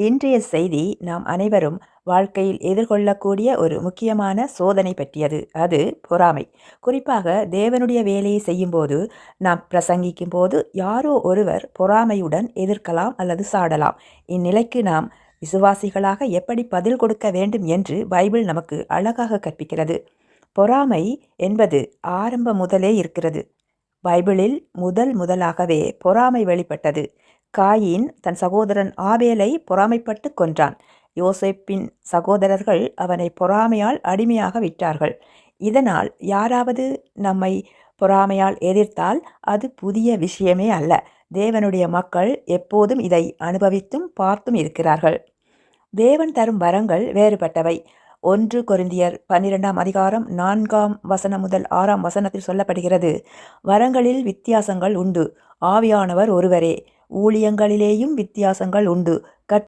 இன்றைய செய்தி நாம் அனைவரும் வாழ்க்கையில் எதிர்கொள்ளக்கூடிய ஒரு முக்கியமான சோதனை பற்றியது. அது பொறாமை. குறிப்பாக தேவனுடைய வேலையை செய்யும்போது நாம் பிரசங்கிக்கும் போது யாரோ ஒருவர் பொறாமையுடன் எதிர்க்கலாம் அல்லது சாடலாம். இந்நிலைக்கு நாம் விசுவாசிகளாக எப்படி பதில் கொடுக்க வேண்டும் என்று பைபிள் நமக்கு அழகாக கற்பிக்கிறது. பொறாமை என்பது ஆரம்ப முதலே இருக்கிறது. பைபிளில் முதல் முதலாகவே பொறாமை வெளிப்பட்டது. காயின் தன் சகோதரன் ஆபேலை பொறாமைப்பட்டு கொன்றான். யோசேப்பின் சகோதரர்கள் அவனை பொறாமையால் அடிமையாக விட்டார்கள். இதனால் யாராவது நம்மை பொறாமையால் எதிர்த்தால் அது புதிய விஷயமே அல்ல. தேவனுடைய மக்கள் எப்போதும் இதை அனுபவித்தும் பார்த்தும் இருக்கிறார்கள். தேவன் தரும் வரங்கள் வேறுபட்டவை. ஒன்று கொருந்தியர் பன்னிரெண்டாம் அதிகாரம் நான்காம் வசனம் முதல் ஆறாம் வசனத்தில் சொல்லப்படுகிறது. வரங்களில் வித்தியாசங்கள் உண்டு. ஆவியானவர் ஒருவரே. ஊழியங்களிலேயும் வித்தியாசங்கள் உண்டு.